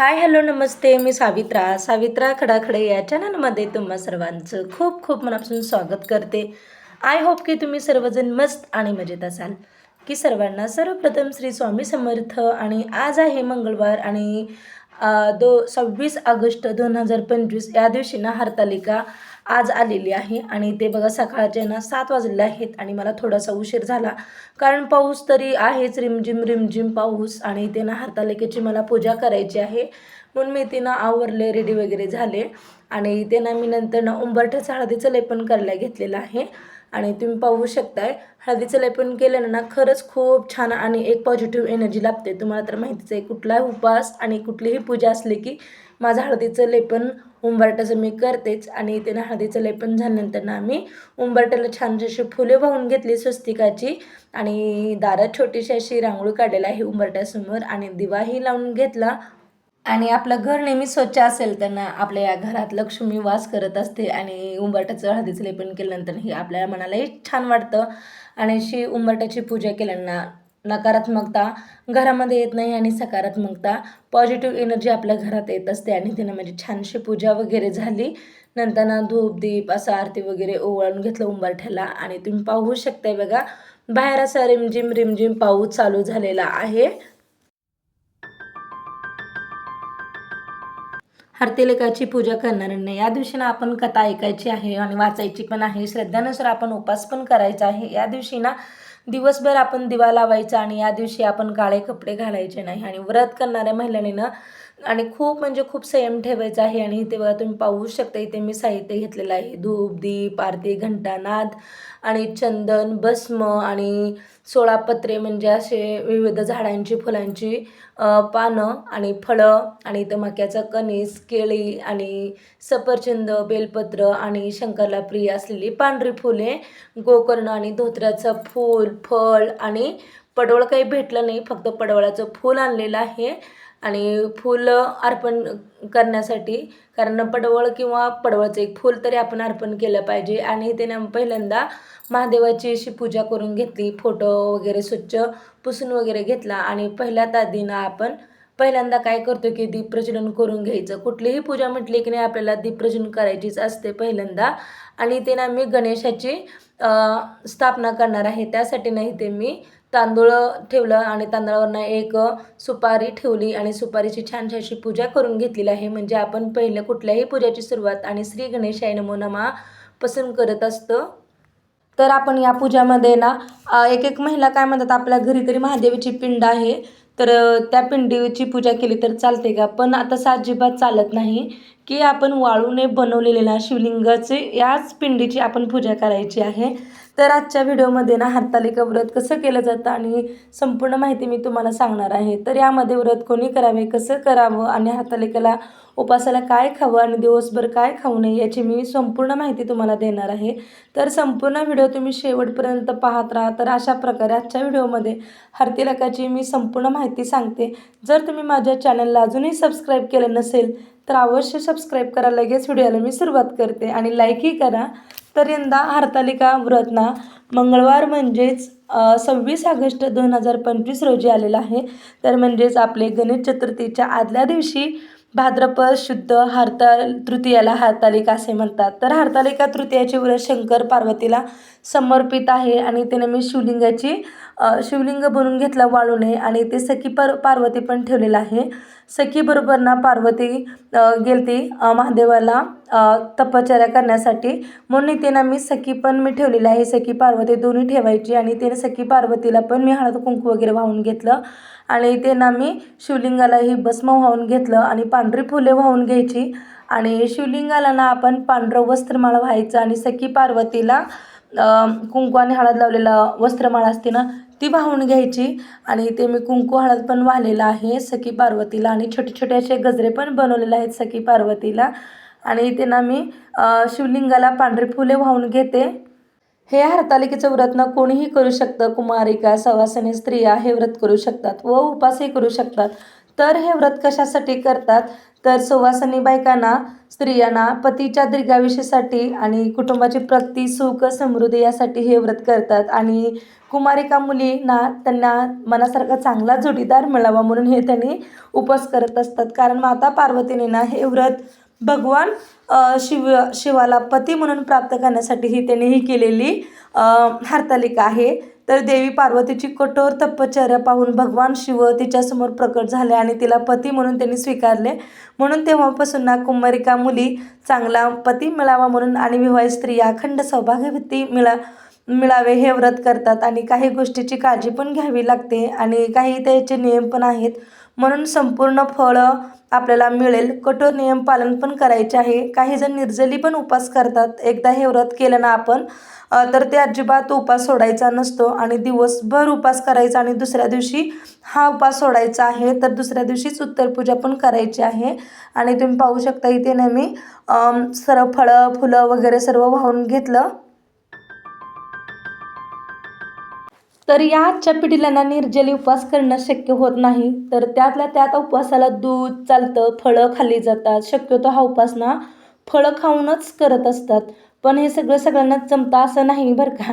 Hi hello नमस्ते मी सावित्रा. सावित्रा खडाखडे या चॅनलमध्ये तुम्हा सर्वांचं खूप खूप मनापासून स्वागत करते. आय होप की तुम्ही सर्वजण मस्त आणि मजेत असाल. की सर्वांना सर्वप्रथम श्री स्वामी समर्थ आणि आज आहे मंगळवार आणि दो सव्वीस ऑगस्ट दोन हजार पंचवीस या दिवशी ना हरतालिका आज आलेली आहे आणि ते बघा सकाळचे ना सात वाजले आहेत आणि मला थोडासा उशीर झाला. कारण पाऊस तरी आहेच रिमझिम रिमझिम पाऊस आणि ते ना हरतालिकेची मला पूजा करायची आहे. म्हणून मी ते ना आवरले रेडी वगैरे झाले. आणि ते ना मी नंतर ना उंबरठ्याचं हळदीचं लेपन करायला घेतलेलं आहे. आणि तुम्ही पाहू शकताय हळदीचं लेपन केल्यानं ना खरंच खूप छान आणि एक पॉझिटिव्ह एनर्जी लाभते. तुम्हाला तर माहितीच आहे कुठलाही उपवास आणि कुठलीही पूजा असली की माझं हळदीचं लेपन उंबरट्याचं मी करतेच आणि इथे ना हळदीचं लेपन झाल्यानंतर ना आम्ही उंबरट्याला छानशी अशी फुले वाहून घेतली स्वस्तिकाची. आणि दारात छोटीशी अशी रांगोळी काढलेली आहे उंबरट्यासमोर आणि दिवाही लावून घेतला. आणि आपलं घर नेहमी स्वच्छ असेल त्यांना आपल्या या घरात लक्ष्मी वास करत असते आणि उंबरट्याचं हळदीचं लेपन केल्यानंतर हे आपल्या मनालाही छान वाटतं. आणि अशी उंबरट्याची पूजा केल्यानं नकारात्मकता घरामध्ये येत नाही आणि सकारात्मकता पॉझिटिव्ह एनर्जी आपल्या घरात येत असते आणि तिनं म्हणजे छानशी पूजा वगैरे झाली. नंतर ना धूप दीप असं आरती वगैरे ओवाळून घेतलं उंबरठ्याला. आणि तुम्ही पाहू शकताय बघा बाहेर असा रिमझिम रिमझिम पाऊस चालू झालेला आहे. हरतेलेकाची पूजा करणाऱ्यांना या दिवशी ना आपण कथा ऐकायची आहे आणि वाचायची पण आहे. श्रद्धानुसार आपण उपास पण करायचा आहे. या दिवशी ना दिवसभर आपण दिवा लावायचा आणि या दिवशी आपण काळे कपडे घालायचे नाही. आणि व्रत करणाऱ्या महिलांनी ना आणि खूप म्हणजे खूप संयम ठेवायचा आहे. आणि इथे बघा तुम्ही पाहू शकता इथे मी साहित्य घेतलेलं आहे. धूप दीप आरती घंटानाद आणि चंदन भस्म आणि सोळा पत्रे म्हणजे असे विविध झाडांची फुलांची पानं आणि फळं आणि इथं मक्याचा कणीस केळी आणि सफरचंद बेलपत्र आणि शंकरला प्रिय असलेली पांढरी फुले गोकर्ण आणि धोत्र्याचं फूल फळ आणि पडवळ काही भेटलं नाही फक्त पडवळाचं फूल आणलेलं आहे आणि फूल अर्पण करण्यासाठी. कारण पडवळ किंवा पडवळचं एक फूल तरी आपण अर्पण केलं पाहिजे. आणि त्यानं पहिल्यांदा महादेवाची अशी पूजा करून घेतली फोटो वगैरे स्वच्छ पुसून वगैरे घेतला. आणि पहिल्या तादीनं आपण पहिल्यांदा काय करतो की दीप प्रज्वलन करून घ्यायचं. कुठलीही पूजा म्हटली की नाही आपल्याला दीप प्रज्वलन करायचीच असते पहिल्यांदा. आणि ते ना मी गणेशाची स्थापना करणार आहे. त्यासाठी नाही ते मी तांदूळ ठेवलं आणि तांदळावरनं एक सुपारी ठेवली आणि सुपारीची छानशी अशी पूजा करून घेतलेली आहे. म्हणजे आपण पहिलं कुठल्याही पूजाची सुरुवात आणि श्री गणेशाय नमो नमा पसंत करत असतो. तर आपण या पूजामध्ये ना एक एक महिला काय म्हणतात आपल्या घरी तरी महादेवीची पिंड आहे. तर त्या पिंडीची पूजा केली तर चालते का? पण आता साजिबात चालत नाही की आपण वाळूने बनवलेल्या शिवलिंगाचे याच पिंडीची आपण पूजा करायची आहे. तर आजच्या व्हिडिओमध्ये ना हरतालिका व्रत कसं केलं जातं आणि संपूर्ण माहिती मी तुम्हाला सांगणार आहे. तर यामध्ये व्रत कोणी करावे कसं करावं आणि हरतालिकेला उपासाला काय खावं आणि दिवसभर काय खाऊ नये याची मी संपूर्ण माहिती तुम्हाला देणार आहे. तर संपूर्ण व्हिडिओ तुम्ही शेवटपर्यंत पाहत राहा. तर अशा प्रकारे आजच्या व्हिडिओमध्ये हरतिलकाची मी संपूर्ण माहिती सांगते. जर तुम्ही माझ्या चॅनलला अजूनही सबस्क्राईब केलं नसेल तर अवश्य सबस्क्राईब करा. लगेच व्हिडिओला मी सुरुवात करते आणि लाईकही करा. तर यंदा हरतालिका व्रतना मंगळवार म्हणजेच सव्वीस ऑगस्ट दोन हजार पंचवीस रोजी आलेला आहे. तर म्हणजेच आपले गणेश चतुर्थीच्या आदल्या दिवशी भाद्रपद शुद्ध हरताल तृतीयाला हरतालिका असे म्हणतात. तर हरतालिका तृतीयाचे व्रत शंकर पार्वतीला समर्पित आहे आणि त्याने मी शिवलिंगाची शिवलिंग बनवून घेतला वाळूने आणि ते सखी पार पार्वती पण ठेवलेलं आहे. सखीबरोबर ना पार्वती गेलती महादेवाला तपश्चर्या करण्यासाठी. म्हणून इथे ना मी सखी पण मी ठेवलेली आहे. सखी पार्वती दोन्ही ठेवायची आणि इथे सखी पार्वतीला पण मी हळद कुंकू वगैरे वाहून घेतलं. आणि इथे ना मी शिवलिंगालाही भस्म वाहून घेतलं आणि पांढरी फुले वाहून घ्यायची. आणि शिवलिंगाला ना आपण पांढरं वस्त्रमाळ व्हायचं आणि सखी पार्वतीला कुंकू आणि हळद लावलेला वस्त्रमाळ असते ना ती वाहून घ्यायची. आणि ते मी कुंकू हळद पण वाहिलेलं आहे सखी पार्वतीला. आणि छोटे छोटे असे गजरे पण बनवलेले आहेत सखी पार्वतीला. आणि इथे ना मी शिवलिंगाला पांढरी फुले वाहून घेते. हे हरतालिकेचं व्रत ना कोणीही करू शकतं. कुमारिका सवासनी स्त्रिया हे व्रत करू शकतात व उपासही करू शकतात. तर हे व्रत कशासाठी करतात? तर सुवासनी बायकांना स्त्रियांना पतीच्या दीर्घायुष्यासाठी आणि कुटुंबाची प्रगती सुख समृद्धी यासाठी हे व्रत करतात. आणि कुमारिका मुलींना त्यांना मनासारखा चांगला जोडीदार मिळावा म्हणून हे त्यांनी उपवास करत असतात. कारण माता पार्वतीने ना हे व्रत भगवान शिव शिवाला पती म्हणून प्राप्त करण्यासाठी ही त्यांनी ही केलेली हरतालिका आहे. तर देवी पार्वतीची कठोर तपश्चर्या पाहून भगवान शिव तिच्यासमोर प्रकट झाले आणि तिला पती म्हणून त्यांनी स्वीकारले. म्हणून तेव्हापासून ना कुमारिका मुली चांगला पती मिळावा म्हणून आणि विवाहित स्त्रिया अखंड सौभाग्यवती मिळा मिळावे हे व्रत करतात. आणि काही गोष्टीची काळजी पण घ्यावी लागते आणि काही त्याचे नियम पण आहेत. म्हणून संपूर्ण फळं आपल्याला मिळेल. कठोर नियम पालन पण करायचे आहे. काही जण निर्जली पण उपास करतात. एकदा हे व्रत केलं ना आपण तर ते अजिबात उपास सोडायचा नसतो आणि दिवसभर उपास करायचा आणि दुसऱ्या दिवशी हा उपास सोडायचा आहे तर दुसऱ्या दिवशीच उत्तरपूजा पण करायची आहे. आणि तुम्ही पाहू शकता इथे नेहमी सर्व फळं फुलं वगैरे सर्व वाहून घेतलं. तर या आजच्या पिढीला ना निर्जली उपवास करणं शक्य होत नाही. तर त्यातल्या त्यात उपवासाला दूध चालतं फळं खाल्ली जातात. शक्यतो हा उपासना फळं खाऊनच करत असतात. पण हे सगळं सगळ्यांनाच जमतं असं नाही बरं का.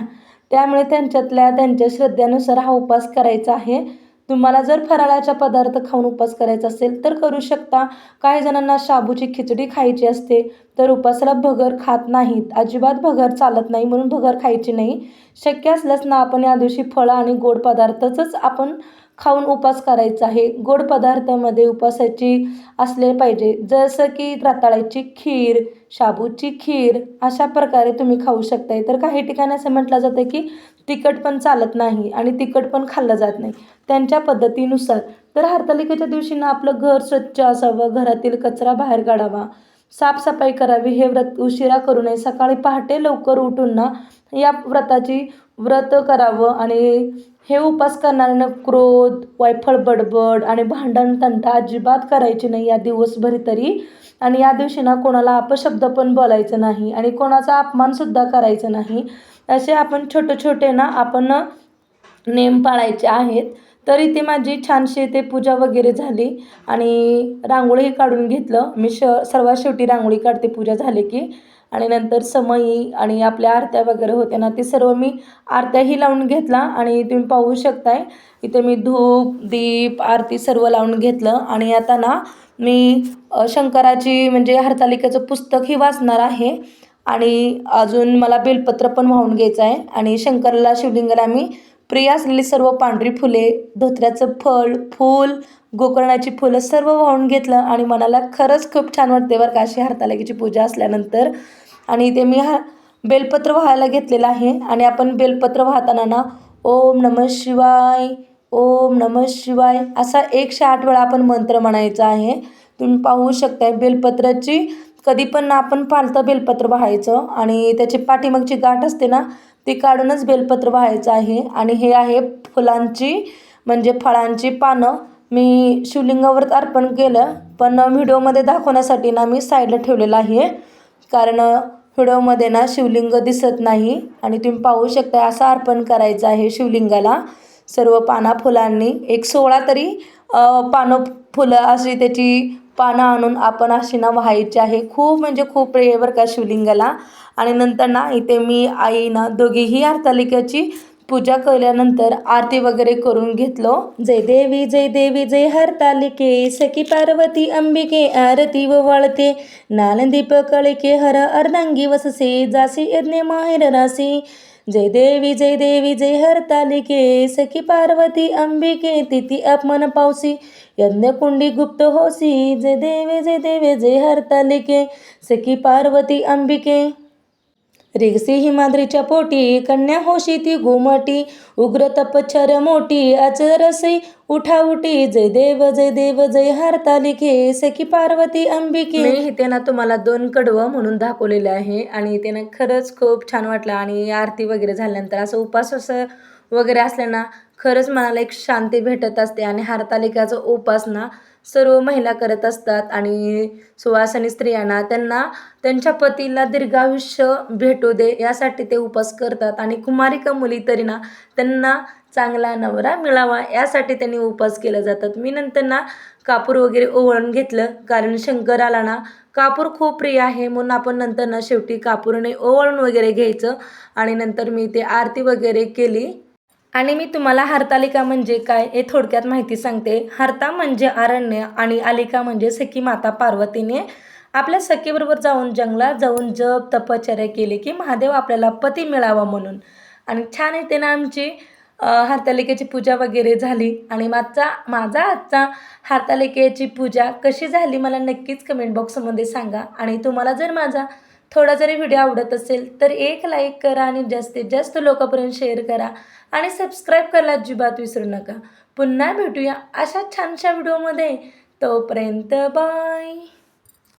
त्यामुळे त्यांच्यातल्या त्यांच्या श्रद्धेनुसार हा उपवास करायचा आहे. तुम्हाला जर फराळाचा पदार्थ खाऊन उपास करायचा असेल तर करू शकता. काही जणांना शाबूची खिचडी खायची असते तर उपासाला भगर खात नाहीत. अजिबात भगर चालत नाही म्हणून भगर खायची नाही. शक्य असल्यास ना आपण या दिवशी फळं आणि गोड पदार्थच आपण खाऊन उपास करायचा आहे. गोड पदार्थामध्ये उपासाची असले पाहिजे. जसं की रताळ्याची खीर शाबूची खीर अशा प्रकारे तुम्ही खाऊ शकताय. तर काही ठिकाणी असं म्हटलं जातं की तिखट पण चालत नाही आणि तिखट पण खाल्लं जात नाही. त्यांच्या पद्धतीनुसार. तर हरतालिकेच्या दिवशी ना आपलं घर स्वच्छ असावं घरातील कचरा बाहेर काढावा. साफसफाई करावी हे व्रत उशिरा करू नये. सकाळी पहाटे लवकर उठून ना या व्रताची व्रत करावं आणि हे उपास करणाऱ्यांना क्रोध वायफळ बडबड आणि भांडण तंटा अजिबात करायची नाही या दिवसभरी तरी. आणि या दिवशी ना कोणाला अपशब्द पण बोलायचं नाही आणि कोणाचा अपमानसुद्धा करायचा नाही. असे आपण छोटे छोटे ना आपण नेम पाळायचे आहेत. तर इथे माझी छानशी इथे पूजा वगैरे झाली आणि रांगोळी काढून घेतलं. मी श सर्वात शेवटी रांगोळी काढते पूजा झाली की. आणि नंतर समयी आणि आपल्या आरत्या वगैरे होत्या ना ते सर्व मी आरत्याही लावून घेतला आणि तुम्ही पाहू शकताय इथे मी धूप दीप आरती सर्व लावून घेतलं. आणि आता ना मी शंकराची म्हणजे हरतालिकेचं पुस्तकही वाचणार आहे. आणि अजून मला बेलपत्र पण वाहून घ्यायचं आहे. आणि शंकराला शिवलिंगाला मी प्रिय असलेली सर्व पांढरी फुले धोत्र्याचं फळ फूल गोकर्णाची फुलं सर्व वाहून घेतलं आणि मनाला खरंच खूप छान वाटते बरं का अशी हरतालिकेची पूजा असल्यानंतर. आणि ते मी हा बेलपत्र वाहायला घेतलेलं आहे आणि आपण बेलपत्र वाहताना ना ओम नम शिवाय ओम नम शिवाय असा एकशे आठ वेळा आपण मंत्र म्हणायचा आहे. तुम्ही पाहू शकताय बेलपत्राची कधी पण आपण पालतं बेलपत्र वाहायचं आणि त्याची पाठीमागची गाठ असते ना ती काढूनच बेलपत्र वाहायचं आहे. आणि हे आहे फुलांची म्हणजे फळांची पानं. मी शिवलिंगावर अर्पण केलं पण व्हिडिओमध्ये दाखवण्यासाठी ना मी साईडला ठेवलेलं आहे. कारण व्हिडिओमध्ये ना शिवलिंग दिसत नाही आणि तुम्ही पाहू शकता असं अर्पण करायचं आहे शिवलिंगाला. सर्व पाना फुलांनी. एक सोळा तरी पानं फुलं अशी त्याची पानं आणून आपण अशी ना व्हायची आहे. खूप म्हणजे खूप प्रिय बरं का शिवलिंगाला. आणि नंतर ना इथे मी आई ना दोघीही हरतालिकेची पूजा केल्यानंतर आरती वगैरे करून घेतलो. जय देवी जय देवी जय हरतालिके. सखी पार्वती अंबिके आरती व वाळते. नालंदीप कळिके हर अर्धांगी वससे. जासी यज्ञ माहेर रासी. जय देवी जय देवी जय हरतालिके सखी पार्वती अंबिके तिथी अपमान पावसी यज्ञकुंडी गुप्त होसी जय देवे जय देवे जय हरतालिके सखी पार्वती अंबिके. रिगसी हिमाद्रीच्या पोटी कन्या होशी ती घुमटी उग्र तपच्छर मोठी अचरसई उठाउठी जय देव जय देव जय हरतालिके सखी पार्वती अंबिके. मी इथे ना तुम्हाला दोन कडवं म्हणून दाखवलेलं आहे आणि इथे ना खरंच खूप छान वाटलं आणि आरती वगैरे झाल्यानंतर असं उपास असं वगैरे असल्यानं खरंच मनाला एक शांती भेटत असते आणि हरतालिकाचं उपासना सर्व महिला करत असतात आणि सुवासिनी स्त्रियांना त्यांना त्यांच्या पतीला दीर्घायुष्य भेटू दे यासाठी ते उपास करतात आणि कुमारिका मुली तरी ना त्यांना चांगला नवरा मिळावा यासाठी त्यांनी उपास केले जातात. मी नंतर ना कापूर वगैरे ओवळून घेतलं कारण शंकराला ना कापूर खूप प्रिय आहे म्हणून आपण नंतर ना शेवटी कापूरने ओवळून वगैरे घ्यायचं आणि नंतर मी ते आरती वगैरे केली. आणि मी तुम्हाला हरतालिका म्हणजे काय हे थोडक्यात माहिती सांगते. हरता म्हणजे अरण्य आणि आलिका म्हणजे सखी माता पार्वतीने आपल्या सखीबरोबर जाऊन जंगलात जाऊन जप तपश्चर्या केली की महादेव आपल्याला पती मिळावा म्हणून. आणि छान येते ना आमची हरतालिकेची पूजा वगैरे झाली. आणि माझा माझा आजचा हरतालिकेची पूजा कशी झाली मला नक्कीच कमेंट बॉक्समध्ये सांगा. आणि तुम्हाला जर माझा थोडा जरी व्हिडिओ आवडत असेल तर एक लाईक करा आणि जास्तीत जास्त लोकांपर्यंत शेअर करा. आणि सबस्क्राईब करायला अजिबात विसरू नका. पुन्हा भेटूया अशा छानशा व्हिडिओमध्ये तोपर्यंत बाय